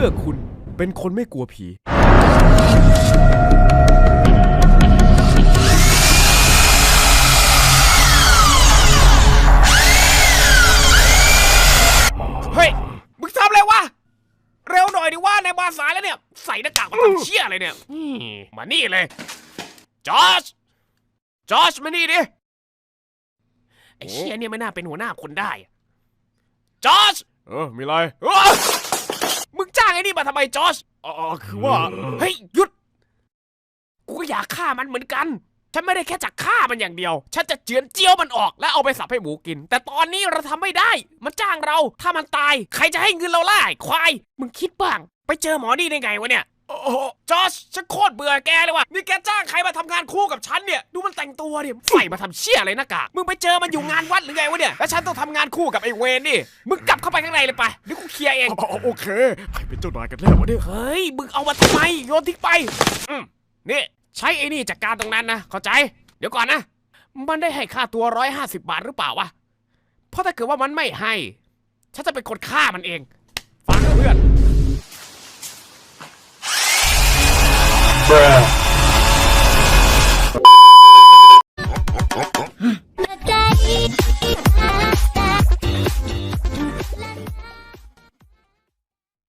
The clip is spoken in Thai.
มื่อคุณเป็นคนไม่กลัวผี เฮ้ย มึงทำอะไรวะ เร็วหน่อยดิว่าในบาสายแล้วเนี่ย ใส่หน้ากากมาทำเชี่ยอะไรเนี่ยอืมมานี่เลย จอช จอชมานี่ดิ ไอ้เชี่ยเนี่ยไม่น่าเป็นหัวหน้าคนได้อะจอช เออ มีไรเอ้ยมึงจ้างไอ้นี่มาทำไมจอชอ๋อคือว่า เฮ้ยหยุด กูก็อยากฆ่ามันเหมือนกัน ฉันไม่ได้แค่จะฆ่ามันอย่างเดียว ฉันจะเจือนเจียวมันออกแล้วเอาไปสับให้หมูกิน แต่ตอนนี้เราทำไม่ได้ มันจ้างเรา ถ้ามันตาย ใครจะให้เงินเราล่ะไอ้ควาย มึงคิดบ้าง ไปเจอหมอนี่ได้ไงวะเนี่ย โคตรเบื่อแกเลยว่ะนี่แกจ้างใครมาทำงานคู่กับฉันเนี่ยดูมันแต่งตัวเนี่ยใส่มาทำเชี่ยอะไรหน้ากากมึงไปเจอมันอยู่งานวัดหรือไงวะเนี่ยแล้วฉันต้องทำงานคู่กับไอ้เวนนี่มึงกลับเข้าไปข้างในเลยไปเดี๋ยวกูเคลียร์เองอ๋อโอเคใครเป็นเจ้านายกันแน่วะเนี่ยเฮ้ยมึงเอามาทำไมโยนทิ้งไปอืมนี่ใช้ไอ้นี่จัดการตรงนั้นนะเข้าใจ เดี๋ยวก่อนนะ มันได้ให้ค่าตัวร้อยห้าสิบาทหรือเปล่าวะเพราะถ้าเกิดว่ามันไม่ให้ ฉันจะเป็นคนฆ่ามันเองฟังนะเพื่อน Bruh.